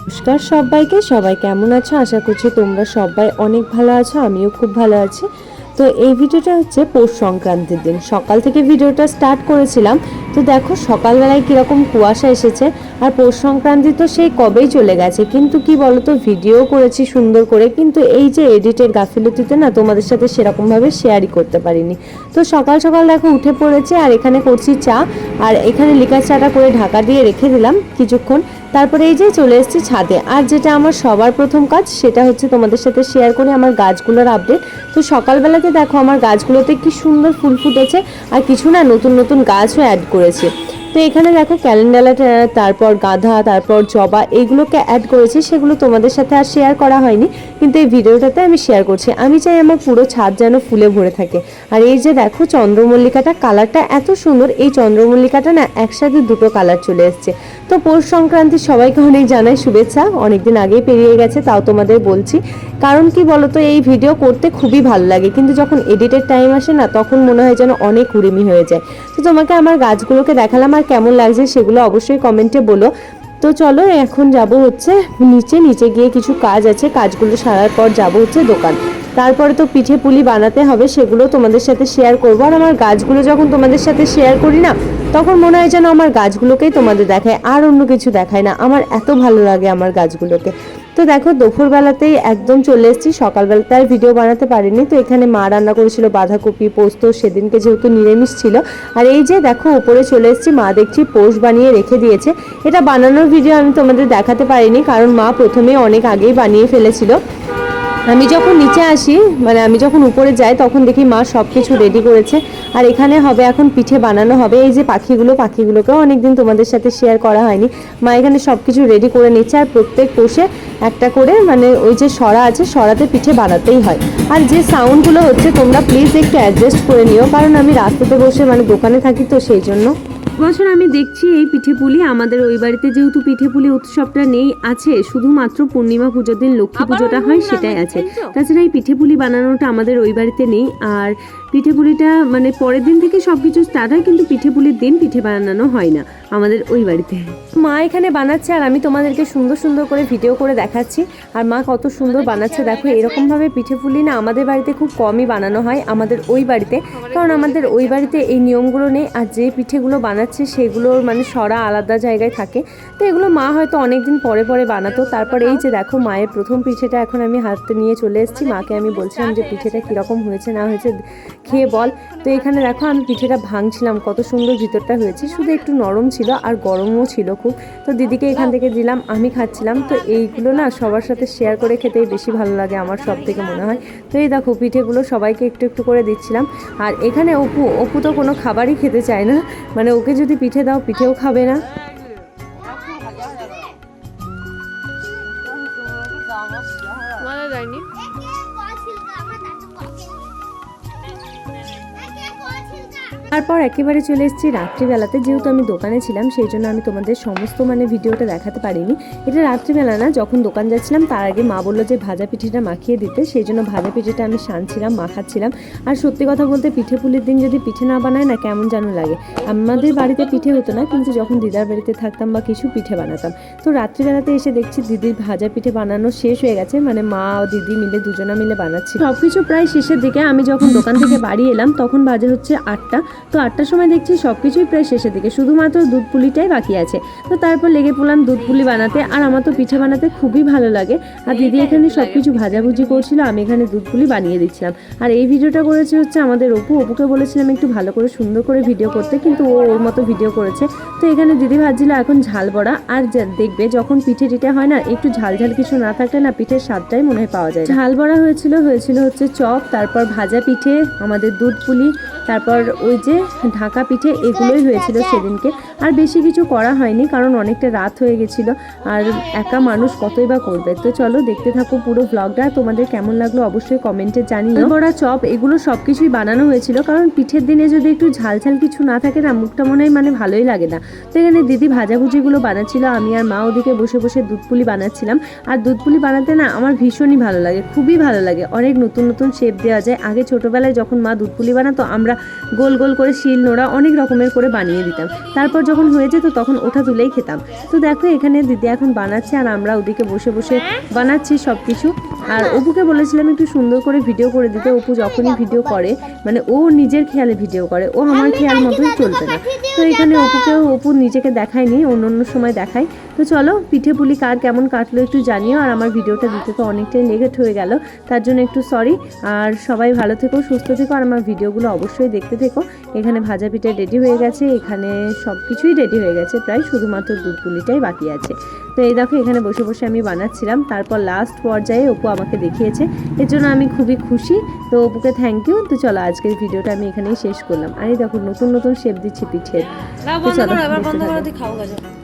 নমস্কার সবাইকে, সবাই কেমন আছো? আশা করছি তোমরা সবাই অনেক ভালো আছো, আমিও খুব ভালো আছি। তো এই ভিডিওটা হচ্ছে পৌষ সংক্রান্তির দিন। সকাল থেকে ভিডিওটা স্টার্ট করেছিলাম। তো দেখো, সকালবেলায় কীরকম কুয়াশা এসেছে আর পৌষ সংক্রান্তি তো সেই কবেই চলে গেছে। কিন্তু কি বলতো ভিডিও করেছি সুন্দর করে, কিন্তু এই যে এডিটের গাফিলতিতে না তোমাদের সাথে সেরকমভাবে শেয়ারই করতে পারিনি। তো সকাল সকাল দেখো, উঠে পড়েছে আর এখানে করছি চা। আর এখানে লিকার চাটা করে ঢাকা দিয়ে রেখে দিলাম কিছুক্ষণ। তারপরে এই যে চলে এসেছি ছাদে। আর যেটা আমার সবার প্রথম কাজ, সেটা হচ্ছে তোমাদের সাথে শেয়ার করে আমার গাছগুলোর আপডেট তো সকালবেলাতে দেখো, আমার গাছগুলোতে কি সুন্দর ফুল ফুটেছে। আর কিছু না, নতুন নতুন গাছও অ্যাড করেছে। তো এখানে দেখো ক্যালেন্ডার তারপর গাধা, তারপর জবা, এগুলোকে অ্যাড করেছি, সেগুলো তোমাদের সাথে আর শেয়ার করা হয়নি, কিন্তু এই ভিডিওটাতে আমি শেয়ার করছি। আমি চাই আমার পুরো ছাদ যেন ফুলে ভরে থাকে। আর এই যে দেখো চন্দ্রমল্লিকাটা কালারটা এত সুন্দর, এই চন্দ্রমল্লিকাটা না একসাথে দুটো কালার চলে এসছে। তো পৌষ সংক্রান্তি সবাইকে অনেক জানাই শুভেচ্ছা, অনেকদিন আগেই পেরিয়ে গেছে, তাও তোমাদের বলছি। কারণ কি বলতো, এই ভিডিও করতে খুবই ভালো লাগে, কিন্তু যখন এডিটের টাইম আসে না, তখন মনে হয় যেন অনেক উড়িমি হয়ে যায়। তো তোমাকে আমার গাছগুলোকে দেখালাম আর কেমন লাগছে সেগুলো অবশ্যই কমেন্টে বলো। তো চলো, এখন যাব হচ্ছে নিচে নিচে গিয়ে কিছু কাজ আছে, কাজগুলো সারার পর যাব হচ্ছে দোকান। তারপরে তো পিঠে পুলি বানাতে হবে, সেগুলো তোমাদের সাথে শেয়ার করব। আর আমার গাছগুলো যখন তোমাদের সাথে শেয়ার করি না, তখন মনে হয় যেন আমার গাছগুলোকেই তোমাদের দেখায়, আর অন্য কিছু দেখায় না। আমার এত ভালো লাগে আমার গাছগুলোকে। তো দেখো, দুপুরবেলাতেই একদম চলে এসেছি। সকালবেলাতে আর ভিডিও বানাতে পারিনি। তো এখানে মা রান্না করেছিল বাঁধাকপি, পোস্ত, সেদিনকে যেহেতু নিরামিষ ছিল। আর এই যে দেখো, উপরে চলে এসেছি, মা দেখছি পোস্ট বানিয়ে রেখে দিয়েছে। এটা বানানোর ভিডিও আমি তোমাদের দেখাতে পারিনি, কারণ মা প্রথমে অনেক আগেই বানিয়ে ফেলেছিল। আমি যখন নিচে আসি মানে আমি যখন উপরে যাই, তখন দেখি মা সব কিছু রেডি করেছে। আর এখানে হবে, এখন পিঠে বানানো হবে। এই যে পাখিগুলো, পাখিগুলোকেও অনেকদিন তোমাদের সাথে শেয়ার করা হয়নি। মা এখানে সব কিছু রেডি করে নিচ্ছে। আর প্রত্যেক কোষে একটা করে মানে ওই যে সরা আছে, সরাতে পিঠে বানাতেই হয়। আর যে সাউন্ডগুলো হচ্ছে, তোমরা প্লিজ একটু অ্যাডজাস্ট করে নিও, কারণ আমি রাস্তাতে বসে মানে দোকানে থাকি তো সেই জন্য। বছর আমি দেখছি এই পিঠে পুলি আমাদের ওই বাড়িতে যেহেতু পিঠে পুলি উৎসবটা নেই আছে। শুধুমাত্র পূর্ণিমা পুজোর দিন লক্ষ্মী পুজোটা হয় সেটাই আছে। তাছাড়া এই পিঠে পুলি বানানোটা আমাদের ওই বাড়িতে নেই। আর পিঠে পুলিটা মানে পরের দিন থেকে সব কিছু স্টার্ট হয় কিন্তু পিঠে পুলির দিন পিঠে বানানো হয় না আমাদের ওই বাড়িতে। মা এখানে বানাচ্ছে আর আমি তোমাদেরকে সুন্দর সুন্দর করে ভিডিও করে দেখাচ্ছি। আর মা কত সুন্দর বানাচ্ছে দেখো এরকমভাবে পিঠে পুলি না আমাদের বাড়িতে খুব কমই বানানো হয় আমাদের ওই বাড়িতে। কারণ আমাদের ওই বাড়িতে এই নিয়মগুলো নেই আর যে পিঠেগুলো বানাচ্ছে সেগুলোর মানে সরা আলাদা জায়গায় থাকে। তো এগুলো মা হয়তো অনেক দিন পরে পরে বানাতো। তারপর এই যে দেখো মায়ের প্রথম পিঠেটা এখন আমি হাতে নিয়ে চলে এসেছি। মাকে আমি বলছিলাম যে পিঠেটা কীরকম হয়েছে, না হয়েছে, খেয়ে বল। তো এখানে দেখো আমি পিঠেটা ভাঙছিলাম, কত সুন্দর ভিতরটা হয়েছে। শুধু একটু নরম ছিল আর গরমও ছিল খুব। তো দিদিকে এখান থেকে দিলাম, আমি খাচ্ছিলাম। তো এইগুলো না সবার সাথে শেয়ার করে খেতেই বেশি ভালো লাগে আমার সব থেকে মনে হয়। তো এই দেখো পিঠেগুলো সবাইকে একটু একটু করে দিচ্ছিলাম। আর এখানে অপু অপু তো কোনো খাবারই খেতে চায় না। মানে ওকে যদি পিঠে দাও পিঠেও খাবে না। মজা যায়নি? তারপর একেবারে চলে এসেছি রাত্রিবেলাতে। যেহেতু আমি দোকানে ছিলাম, সেই জন্য আমি তোমাদের সমস্ত মানে ভিডিওটা দেখাতে পারিনি। এটা রাত্রিবেলা না, যখন দোকান যাচ্ছিলাম, তার আগে মা বলল যে ভাজা পিঠেটা মাখিয়ে দিতে। সেই জন্য ভাজা পিঠেটা আমি সানছিলাম, মাখাচ্ছিলাম। আর সত্যি কথা বলতে পিঠে পুলির দিন যদি পিঠে না বানায় না, কেমন যেন লাগে। আমাদের বাড়িতে পিঠে হতো না, কিন্তু যখন দিদার বাড়িতে থাকতাম বা কিছু পিঠে বানাতাম। তো রাত্রিবেলাতে এসে দেখছি দিদির ভাজা পিঠে বানানো শেষ হয়ে গেছে। মানে মা ও দিদি মিলে, দুজনা মিলে বানাচ্ছি সব কিছু প্রায় শেষের দিকে আমি যখন দোকান থেকে বাড়ি এলাম, তখন বাজে হচ্ছে আটটা। তো আটটার সময় দেখছি সব কিছুই প্রায় শেষের দিকে শুধুমাত্র দুধ পুলিটাই বাকি আছে। তো তারপর লেগে পড়লাম দুধ পুলি বানাতে আর আমার তো পিঠা বানাতে খুবই ভালো লাগে। আর দিদি এখানে সব কিছু ভাজাভুজি করছিল আমি এখানে দুধ পুলি বানিয়ে দিচ্ছিলাম। আর এই ভিডিওটা করেছে হচ্ছে আমাদের অপু। অপুকে বলেছিলাম একটু ভালো করে সুন্দর করে ভিডিও করতে কিন্তু ও ওর মতো ভিডিও করেছে। তো এখানে দিদি ভাজছিল এখন ঝাল বড়া আর যা- দেখবে যখন পিঠে টিঠে হয় না একটু ঝাল ঝাল কিছু না থাকলে না পিঠের স্বাদটাই মনে হয় পাওয়া যায় ঝাল বড়া হয়েছিল হয়েছিল হচ্ছে চপ তারপর ভাজা পিঠে আমাদের দুধ পুলি তারপর ওই যে ঢাকা পিঠে এগুলোই হয়েছিল সেদিনকে। আর বেশি কিছু করা হয়নি, কারণ অনেকটা রাত হয়ে গেছিল। আর একা মানুষ কতই বা করবে? তো চলো দেখতে থাকো পুরো ব্লগটা তোমাদের কেমন লাগল অবশ্যই কমেন্টে জানিও। বড়া চপ, এগুলো সব কিছুই বানানো হয়েছিল, কারণ পিঠের দিনে যদি একটু ঝাল ঝাল কিছু না থাকে না, মুখটা মনে হয় মানে ভালোই লাগে না। তো এখানে দিদি ভাজাভুজিগুলো বানাচ্ছিল, আমি আর মা ওদিকে বসে বসে দুধ পুলি বানাচ্ছিলাম। আর দুধ পুলি বানাতে না আমার ভীষণই ভালো লাগে, খুবই ভালো লাগে। অনেক নতুন নতুন শেপ দেওয়া যায়। আগে ছোটোবেলায় যখন মা দুধ পুলি বানাতো, আমরা গোল গোল করে তারপরে শিল নোড়া অনেক রকমের করে বানিয়ে দিতাম। তারপর যখন হয়ে যেত তখন ওঠা তুলেই খেতাম। তো দেখো এখানে দিদি এখন বানাচ্ছে আর আমরা ওদিকে বসে বসে বানাচ্ছি সব কিছু আর অপুকে বলেছিলাম একটু সুন্দর করে ভিডিও করে দিতে। অপু যখনই ভিডিও করে মানে ও নিজের খেয়ালে ভিডিও করে ও আমার খেয়াল মতোই চলবে না। তো এখানে অপুকে অপু নিজেকে দেখায়নি অন্য অন্য সময় দেখায়। তো চলো পিঠে পুলি কার কেমন কাটলো একটু জানিও আর আমার ভিডিওটা দিতে তো অনেকটাই লেগেট হয়ে গেল। তার জন্য একটু সরি আর সবাই ভালো থেকো সুস্থ থেকো আর আমার ভিডিওগুলো অবশ্যই দেখতে থেকো। এখানে ভাজা পিঠে রেডি হয়ে গেছে এখানে সব কিছুই রেডি হয়ে গেছে প্রায় শুধুমাত্র দুধ পুলিটাই বাকি আছে। তো এই দেখো এখানে বসে বসে আমি বানাচ্ছিলাম। তারপর লাস্ট পর্যায়ে অপু আমাকে দেখিয়েছে। এর জন্য আমি খুবই খুশি। তো অপুকে থ্যাংক ইউ তো চলো আজকের ভিডিওটা আমি এখানেই শেষ করলাম। আর দেখো নতুন নতুন শেপ দিচ্ছি পিঠের। না তো বন্ধ চলো,